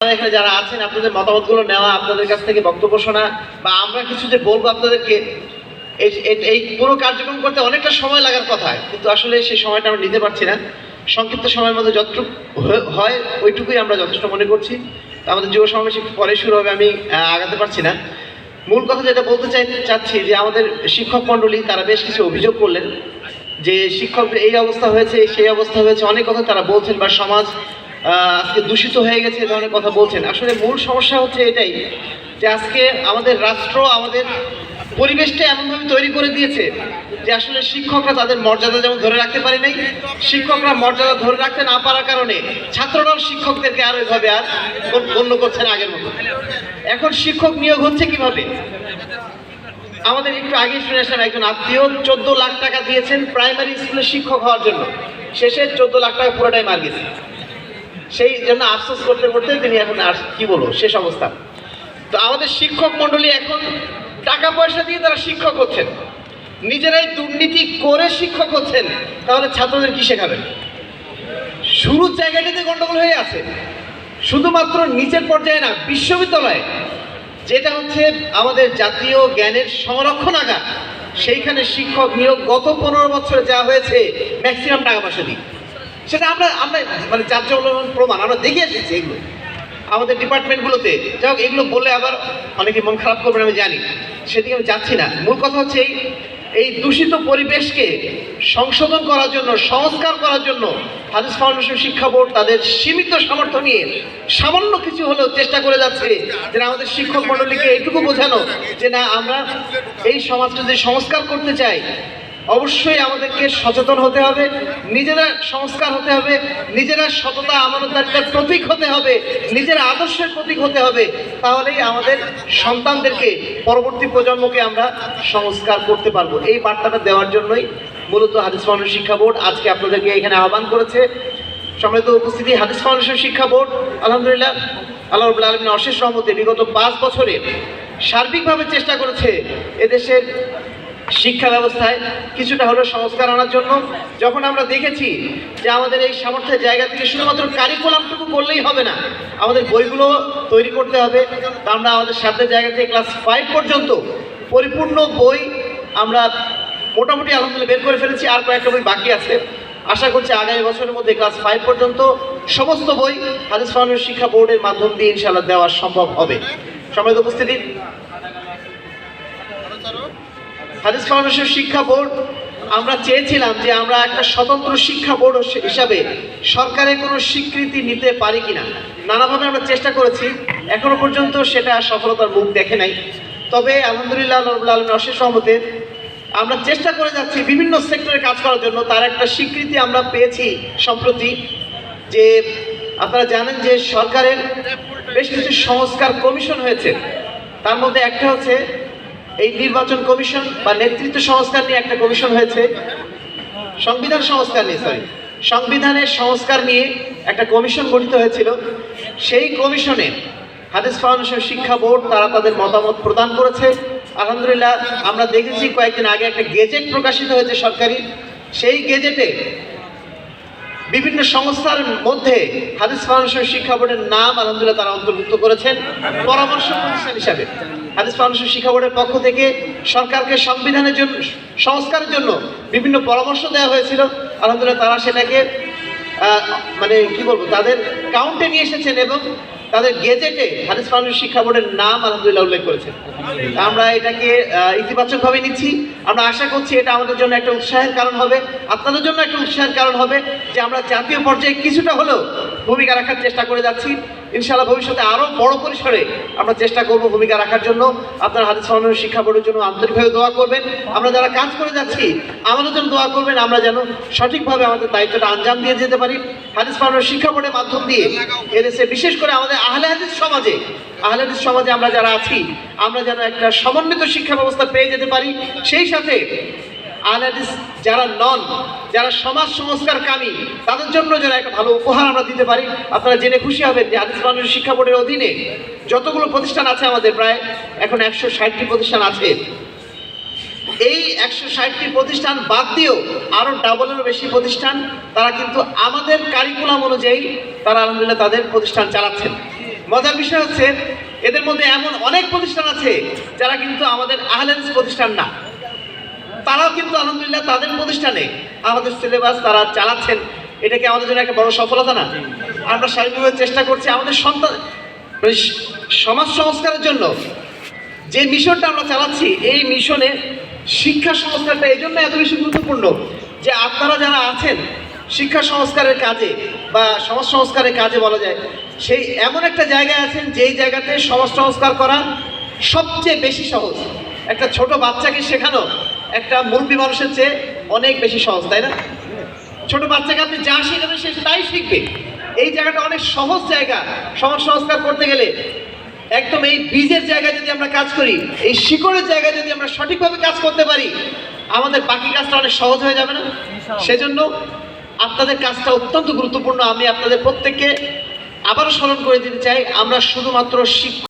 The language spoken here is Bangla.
এখানে যারা আছেন, আপনাদের মতামতগুলো নেওয়া, আপনাদের কাছ থেকে বক্তব্য শোনা বা আমরা কিছু যে বলব আপনাদেরকে, এই পুরো কার্যক্রম করতে অনেকটা সময় লাগার কথা কিন্তু আসলে সেই সময়টা আমরা নিতে পারছি না। সংক্ষিপ্ত সময়ের মধ্যে যতটুকু হয়, ওইটুকুই আমরা যথেষ্ট মনে করছি। আমাদের যুব সমাবেশ পরে শুরু হবে, আমি আগাতে পারছি না। মূল কথা যেটা বলতে চাই, চাচ্ছি যে আমাদের শিক্ষক মণ্ডলী, তারা বেশ কিছু অভিযোগ করলেন যে শিক্ষকদের এই অবস্থা হয়েছে, সেই অবস্থা হয়েছে। অনেক কথা তারা বলছেন বা সমাজ আজকে দূষিত হয়ে গেছে এ ধরনের কথা বলছেন। আসলে মূল সমস্যা হচ্ছে এটাই যে আজকে আমাদের রাষ্ট্র আমাদের পরিবেশটা এমনভাবে তৈরি করে দিয়েছে যে আসলে শিক্ষকরা তাদের মর্যাদা যেমন ধরে রাখতে পারে নাই, শিক্ষকরা মর্যাদা ধরে রাখতে না পারার কারণে ছাত্ররাও শিক্ষকদেরকে আর ওইভাবে আর গণ্য করছেন আগের মতো। এখন শিক্ষক নিয়োগ হচ্ছে কীভাবে? আমাদের একটু আগে শুনে আসলাম একজন আত্মীয় চোদ্দ লাখ টাকা দিয়েছেন প্রাইমারি স্কুলে শিক্ষক হওয়ার জন্য। শেষে চোদ্দ লাখ টাকা পুরোটাই মার গেছে। সেই জন্য আফসোস করতে করতে তিনি এখন আর কি বলব, শেষ অবস্থা। তো আমাদের শিক্ষক মণ্ডলী এখন টাকা পয়সা দিয়ে তারা শিক্ষক হচ্ছেন। নিজেরাই দুর্নীতি করে শিক্ষক হচ্ছেন, তাহলে ছাত্রদের কি শেখাবেন? শুরুর জায়গাটিতে গন্ডগোল হয়ে আছে। শুধুমাত্র নিচের পর্যায়ে না, বিশ্ববিদ্যালয়ে, যেটা হচ্ছে আমাদের জাতীয় জ্ঞানের সংরক্ষণাগার, সেইখানে শিক্ষক নিয়োগ গত পনেরো বছরে যা হয়েছে ম্যাক্সিমাম টাকা পয়সা দিই সেটা আমরা আমরা মানে জাতীয় প্রমাণ, আমরা দেখে এসেছি এগুলো। আমাদের ডিপার্টমেন্টগুলোতে। যাই হোক, এগুলো বললে আবার অনেকে মন খারাপ করবেন, আমি জানি। সেদিকে আমি যাচ্ছি না। মূল কথা হচ্ছে এই এই দূষিত পরিবেশকে সংশোধন করার জন্য, সংস্কার করার জন্য হাদিস ফাউন্ডেশন, শিক্ষা বোর্ড তাদের সীমিত সামর্থ্য নিয়ে সামান্য কিছু হলেও চেষ্টা করে যাচ্ছে যে আমাদের শিক্ষক মণ্ডলীকে এইটুকু বোঝানো যে না আমরা এই সমাজটা যে সংস্কার করতে চাই অবশ্যই আমাদেরকে সচেতন হতে হবে, নিজেরা সংস্কার হতে হবে, নিজেরা সততা আমানতদারিতার প্রতীক হতে হবে, নিজের আদর্শের প্রতীক হতে হবে, তাহলেই আমাদের সন্তানদেরকে পরবর্তী প্রজন্মকে আমরা সংস্কার করতে পারব। এই বার্তাটা দেওয়ার জন্যই মূলত হাদিস ফাউন্ডেশন শিক্ষা বোর্ড আজকে আপনাদেরকে এখানে আহ্বান করেছে। সম্মিলিত উপস্থিতি, হাদিস ফাউন্ডেশন শিক্ষা বোর্ড, আলহামদুলিল্লাহ, আল্লাহ রবুল্লা আলমিন অশেষ রহমতে বিগত পাঁচ বছরে সার্বিকভাবে চেষ্টা করেছে এদেশের শিক্ষা ব্যবস্থায় কিছুটা হলেও সংস্কার আনার জন্য যখন আমরা দেখেছি যে আমাদের এই সামর্থ্যের জায়গা থেকে শুধুমাত্র কারিকুলামটুকু করলেই হবে না, আমাদের বইগুলো তৈরি করতে হবে। তা আমরা আমাদের সাথে জায়গা থেকে ক্লাস ফাইভ পর্যন্ত পরিপূর্ণ বই আমরা মোটামুটি আলহামদুলিল্লাহ বের করে ফেলেছি, আর কয়েকটা বই বাকি আছে। আশা করছি আগামী বছরের মধ্যে ক্লাস ফাইভ পর্যন্ত সমস্ত বই হাদিস ফাউন্ডেশন শিক্ষা বোর্ডের মাধ্যম দিয়ে ইনশাআল্লাহ দেওয়া সম্ভব হবে। সময় উপস্থিতি। হাদিস ফাউন্ডেশন শিক্ষা বোর্ড, আমরা চেয়েছিলাম যে আমরা একটা স্বতন্ত্র শিক্ষা বোর্ড হিসাবে সরকারের কোনো স্বীকৃতি নিতে পারি কিনা। নানাভাবে আমরা চেষ্টা করেছি, এখনও পর্যন্ত সেটা সফলতার মুখ দেখে নাই। তবে আলহামদুলিল্লাহ আল্লাহ আলমের অশেষ সহমতে আমরা চেষ্টা করে যাচ্ছি বিভিন্ন সেক্টরে কাজ করার জন্য। তার একটা স্বীকৃতি আমরা পেয়েছি সম্প্রতি যে আপনারা জানেন যে সরকারের বেশ কিছু সংস্কার কমিশন হয়েছে। তার মধ্যে একটা হচ্ছে এই নির্বাচন কমিশন বা নেতৃত্ব সংস্কার নিয়ে একটা কমিশন হয়েছে। সংবিধান সংস্কার নিয়ে সরি সংবিধানের সংস্কার নিয়ে একটা কমিশন গঠিত হয়েছিল। সেই কমিশনে হাদিস ফাউন্ডেশন শিক্ষা বোর্ড, তারা তাদের মতামত প্রদান করেছে। আলহামদুলিল্লাহ, আমরা দেখেছি কয়েকদিন আগে একটা গেজেট প্রকাশিত হয়েছে সরকারি। সেই গেজেটে বিভিন্ন সংস্থার মধ্যে হাদিস ফাউন্ডেশন শিক্ষা বোর্ডের নাম আলহামদুলিল্লাহ তারা অন্তর্ভুক্ত করেছেন। পরামর্শ প্রতিষ্ঠান হিসাবে। হাদিস ফাউন্ডেশন শিক্ষা বোর্ডের পক্ষ থেকে সরকারকে সংবিধানের জন্য সংস্কারের জন্য বিভিন্ন পরামর্শ দেওয়া হয়েছিল। আলহামদুলিল্লাহ তারা সেটাকে মানে কি বলব তাদের কাউন্টে নিয়ে এসেছেন এবং তাদের গেজেটে হাদিস ফাউন্ডেশন শিক্ষা বোর্ডের নাম আলহামদুলিল্লাহ উল্লেখ করেছেন। আমরা এটাকে ইতিবাচকভাবে নিচ্ছি। আমরা আশা করছি এটা আমাদের জন্য একটা উৎসাহের কারণ হবে আপনাদের জন্য একটা উৎসাহের কারণ হবে যে আমরা জাতীয় পর্যায়ে কিছুটা হলেও ভূমিকা রাখার চেষ্টা করে যাচ্ছি। ইনশাআল্লাহ ভবিষ্যতে আরও বড় পরিসরে আমরা চেষ্টা করব ভূমিকা রাখার জন্য। আপনার হাদিস ফাউন্ডেশন শিক্ষা বোর্ডের জন্য আন্তরিকভাবে দোয়া করবেন। আমরা যারা কাজ করে যাচ্ছি, আমাদের জন্য দোয়া করবেন। আমরা যেন সঠিকভাবে আমাদের দায়িত্বটা আঞ্জাম দিয়ে যেতে পারি। হাদিস ফাউন্ডেশন শিক্ষা বোর্ডের মাধ্যম দিয়ে এদেশে, বিশেষ করে আমাদের আহলে হাদিস সমাজে, আহলে হাদিস সমাজে আমরা যারা আছি, আমরা যেন একটা সমন্বিত শিক্ষা ব্যবস্থা পেয়ে যেতে পারি। সেই সাথে আহলে যারা নন, যারা সমাজ সংস্কার কামী তাদের জন্য যেন একটা ভালো উপহার আমরা দিতে পারি। আপনারা জেনে খুশি হবেন যে হাদিস ফাউন্ডেশন শিক্ষা বোর্ডের অধীনে যতগুলো প্রতিষ্ঠান আছে আমাদের, প্রায় এখন একশো ষাটটি প্রতিষ্ঠান আছে। এই একশো ষাটটি প্রতিষ্ঠান বাদ দিয়েও আরও ডাবলেরও বেশি প্রতিষ্ঠান, তারা কিন্তু আমাদের কারিকুলাম অনুযায়ী তারা আলহামদুলিল্লাহ তাদের প্রতিষ্ঠান চালাচ্ছেন। মজার বিষয় হচ্ছে, এদের মধ্যে এমন অনেক প্রতিষ্ঠান আছে যারা কিন্তু আমাদের আহলেন্স প্রতিষ্ঠান না। তারাও কিন্তু আলহামদুলিল্লাহ তাদের প্রতিষ্ঠানে আমাদের সিলেবাস তারা চালাচ্ছেন। এটা কি আমাদের জন্য একটা বড় সফলতা না? আমরা স্বাভাবিকভাবে চেষ্টা করছি আমাদের সন্তান মানে সমাজ সংস্কারের জন্য। যে মিশনটা আমরা চালাচ্ছি, এই মিশনে শিক্ষা সংস্কারটা এই জন্য এত বেশি গুরুত্বপূর্ণ যে আপনারা যারা আছেন, শিক্ষা সংস্কারের কাজে বা সমাজ সংস্কারের কাজে বলা যায়, সেই এমন একটা জায়গায় আছেন যেই জায়গাতে সমাজ সংস্কার করা সবচেয়ে বেশি সহজ। একটা ছোট বাচ্চাকে শেখানো একটা মুরব্বী মানুষের চেয়ে অনেক বেশি সহজ তাই না? ছোট বাচ্চাকে আপনি যা শেখাবেন সে তাই শিখবে। এই জায়গাটা অনেক সহজ জায়গা। সমাজ সংস্কার করতে গেলে একদম এই বীজের জায়গায় যদি আমরা কাজ করি এই শিকড়ের জায়গায় যদি আমরা সঠিকভাবে কাজ করতে পারি আমাদের বাকি কাজটা অনেক সহজ হয়ে যাবে না? সেজন্য আপনাদের কাজটা অত্যন্ত গুরুত্বপূর্ণ। আমি আপনাদের প্রত্যেককে আবারও স্মরণ করে দিতে চাই আমরা শুধুমাত্র শিক্ষক